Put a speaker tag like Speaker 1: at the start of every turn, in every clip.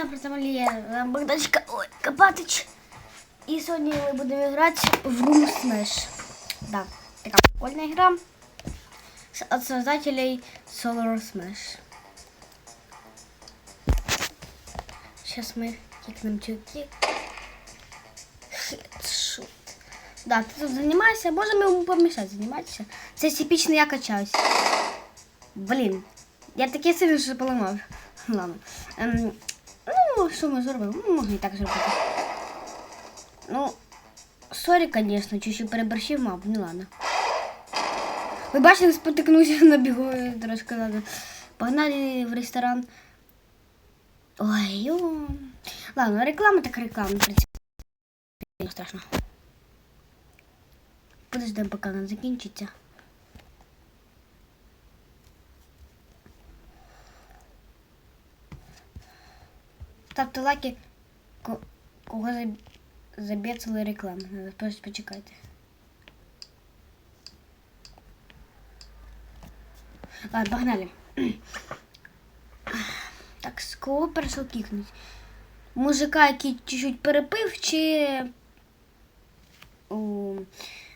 Speaker 1: Всем представляю, Богданчика, ой, Копатыч. И сегодня мы будем играть в Room Smash. Да, такая прикольная игра с- от создателей Solar Smash. Сейчас мы кикнем тюки. Хедшот. Да, ты тут занимайся, можем ему помешать заниматися. Це типічно я качаюсь. Блін, я таке сильно що поламав. Ладно. Ем, ну, що ми? Ну, можна і так зробити. Ну, сорі, звісно, чуть-чуть переборщив, мабуть, ну ладно. Ви бачили, спотикнувся на бігу трошки ладно. Погнали в ресторан. Ой. Ладно, реклама так реклама, в принципі. Не страшно. Подождемо, поки вона закінчиться. Ставте лайки, кого заб- забецали рекламу. Надо просто почекайте. Ладно, погнали. Так, з кого першого кікнуть? Мужика, який чуть-чуть перепив, чи у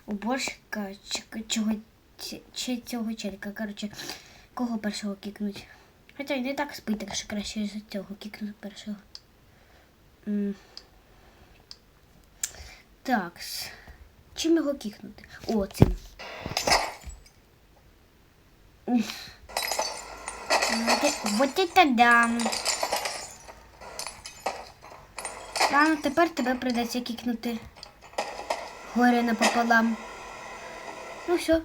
Speaker 1: уборщика, чи чого, чи, цього челіка. Коротше, кого першого кікнуть? Хоча і так спить, так що краще за цього кікнути першого. Так. Чим його кікнути? О, цим. Вот это да. Ладно, тепер тебе прийдеться кікнути. Горе напополам. Ну все,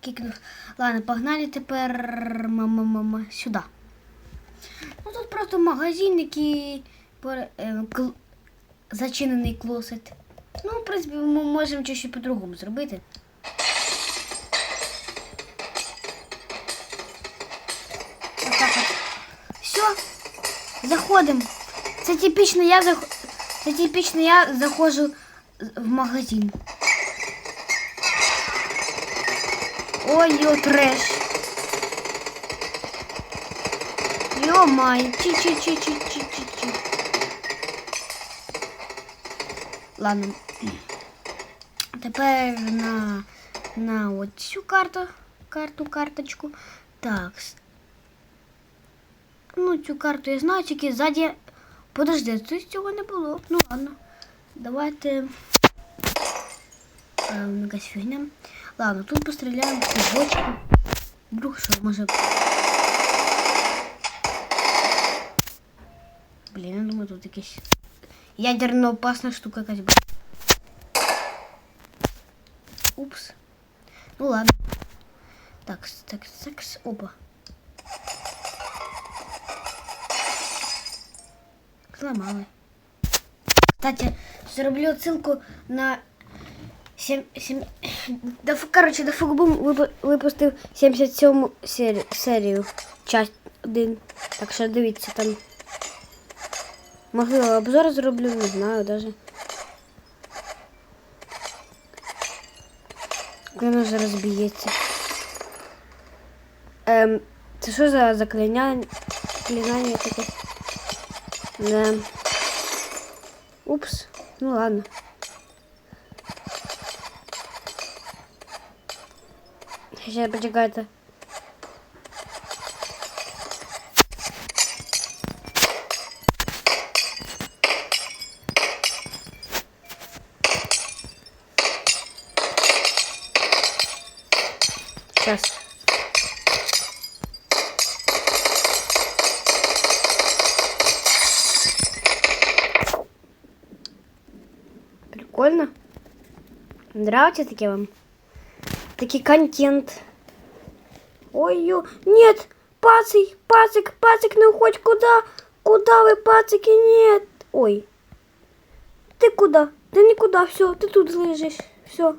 Speaker 1: кікнув. Ладно, погнали тепер мама, мама, сюди. Ну тут просто магазин, який пор- е, кл- зачинений клосет. Ну, в принципі, ми можемо щось по-другому зробити. Отак от. Все, заходимо. Це типічно я зах... Це типічно я заходжу в магазин. Ой, йо, треш. Йо-май, чи-чи-чи-чи-чи-чи-чи. Ладно. Тепер на, на от цю карту, карту, карточку. Так. Ну, цю карту я знаю, тільки ззаді. Подожди, тут цього не було. Ну ладно. Давайте. Ем, якась фігня. Ладно, тут постріляємо в бочку. Вдруг що може. Блін, я думаю, тут якась ядерно опасна штука якась буде. Упс. Ну ладно. Так, так, так, опа. Сломали. Кстати, зроблю ссылку на 7, 7, да, ф- короче, да Фугбум випу- випустив 77 серію, серію, часть 1. Так що дивіться там. Можливо, обзор зроблю, не знаю даже. Воно зараз б'ється. Ем, це що за заклинання? Заклинання? Да. Упс. Ну ладно. Сейчас почекайте. Прикольно. Нравится таки вам? Таки контент. Ой, ё, нет, пацик, пацик, пацик, ну хоть куда? Куда вы, пацики, нет? Ой. Ты куда? Ты никуда, все, ти тут лежиш, все.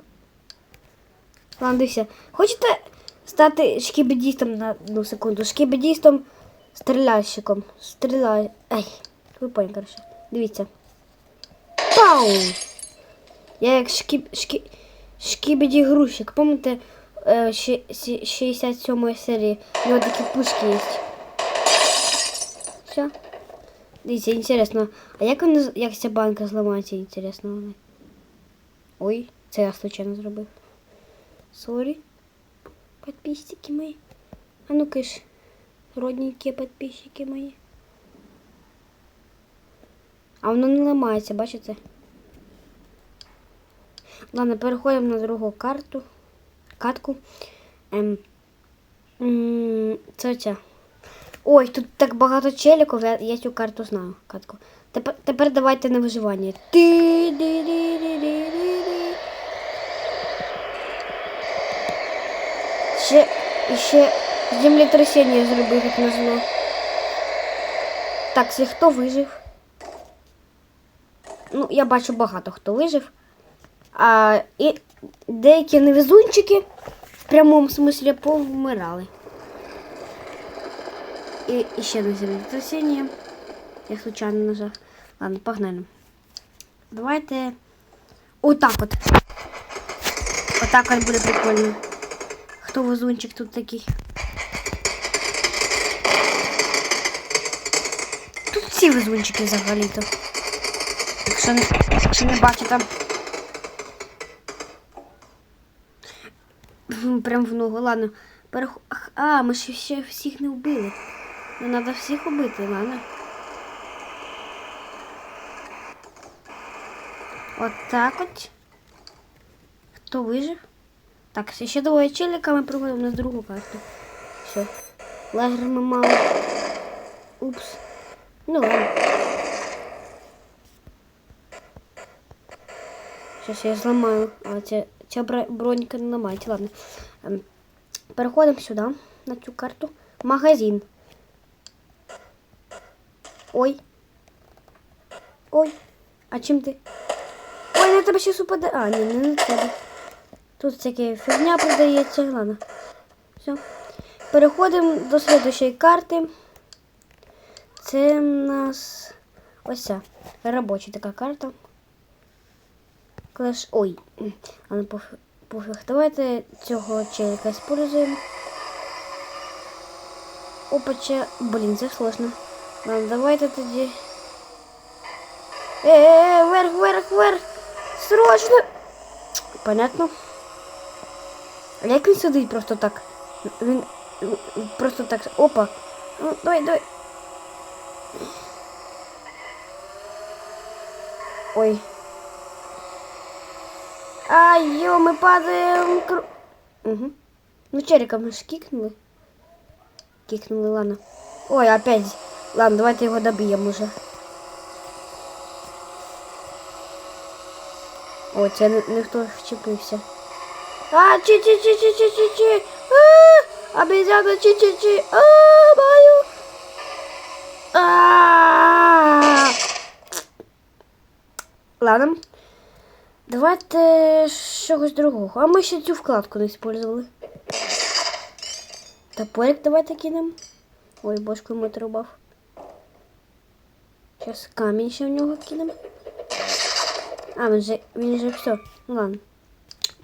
Speaker 1: Ладно, дивіться. Хочете стати шкібедістом на одну секунду? Шкібедістом стрілящиком. Стріляй. Ай, ви поняли, коротше. Дивіться. Пау! Я як шкіб... шкі... шкібеді грузчик. Пам'ятаєте, е, 67 серії. У нього такі пушки є. Все. Дивіться, інтересно, а як вони як ця банка зламається, інтересно вони. Ой, це я случайно зробив. Сорі. Подписчики мої. А ну-ка ж, родненькі подписчики мої. А воно не ламається, бачите? Ладно, переходимо на другу карту. Катку. Ем, це ця. Ой, тут так багато челіків, я, я цю карту знаю. Катку. Тепер, тепер давайте на виживання. Ще, ще землетрясіння зробив, як назло. Так, це хто вижив? Ну, я бачу багато хто вижив. А, і деякі невезунчики в прямому смислі повмирали. І, і ще на землетрясіння. Я случайно нажав. Ладно, погнали. Давайте. Отак от. Отак от буде прикольно. Хто везунчик тут такий? Тут всі везунчики взагалі-то. Якщо не, якщо не бачите. Прям в ногу. Ладно. Перех... А, ми ще, ще всіх не вбили. Ну, треба всіх убити, ладно. От так от. Хто вижив? Так, ще двоє челіка ми проводимо на другу карту. Все. Лагер ми мало. Упс. Ну ладно. Сейчас я зламаю. А ця, ця бро- бронька не ламається. Ладно. Ем, Переходимо сюди, на цю карту. Магазин. Ой. Ой. А чим ти? Ой, на тебе щось упаде. А, ні, не на тебе. Тут всяке фігня продається. Ладно. Все. Переходимо до слідущої карти. Це у нас ось ця. Робоча така карта. Клеш. Ой. Ладно, пофіг. пофіг. Давайте цього челика используємо. Опача. Блін, це сложно. Ладно, давайте тоді. Е, вверх, вверх, вверх. Срочно. Понятно. А як він сидить просто так? Він просто так. Опа. Ну, давай, давай. Ой. Ай, ё, мы падаем. Кру... Угу. Ну, черика мы ж кикнули. Кикнули, ладно. Ой, опять. Ладно, давайте его добьем уже. Ой, це ні- ніхто вчепився. А, чи чи чи чи чи чи чи обезьяна чи чи чи А, мою. А. Ладно. Давайте чогось другого. А ми ще цю вкладку не использовали. Топорик давайте кинемо. Ой, бошку йому отрубав. Зараз камінь ще в нього кинемо. А, він же, він же все. Ладно.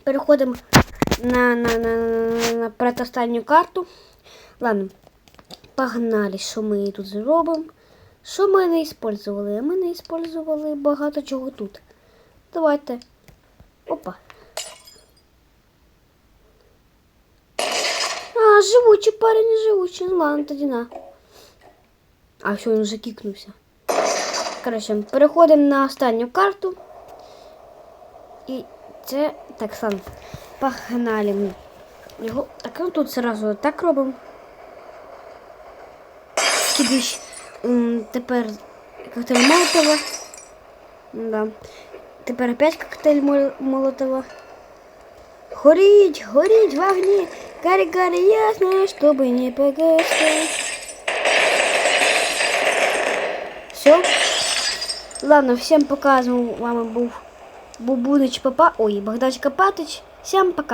Speaker 1: Переходимо на, на, на, на, на предостанню карту. Ладно. Погнали, що ми тут зробимо. Що ми не использували? Ми не использували багато чого тут. Давайте. Опа. А, живучий парень, живучий. Ну ладно, тоді на. А, все, він вже кікнувся. Коротше, переходимо на останню карту. І це так само. Погнали ми. Його так ну тут сразу так робимо. Скидиш. М, Тепер коктейль Молотова. Да. Тепер опять коктейль Мол- Молотова. Горіть, горіть в огні, гарі, гарі, ясно, чтобы не погасить. Все. Ладно, всем пока. З вами був Бубунич Папа. Ой, Богданчик Копатич. Всем пока.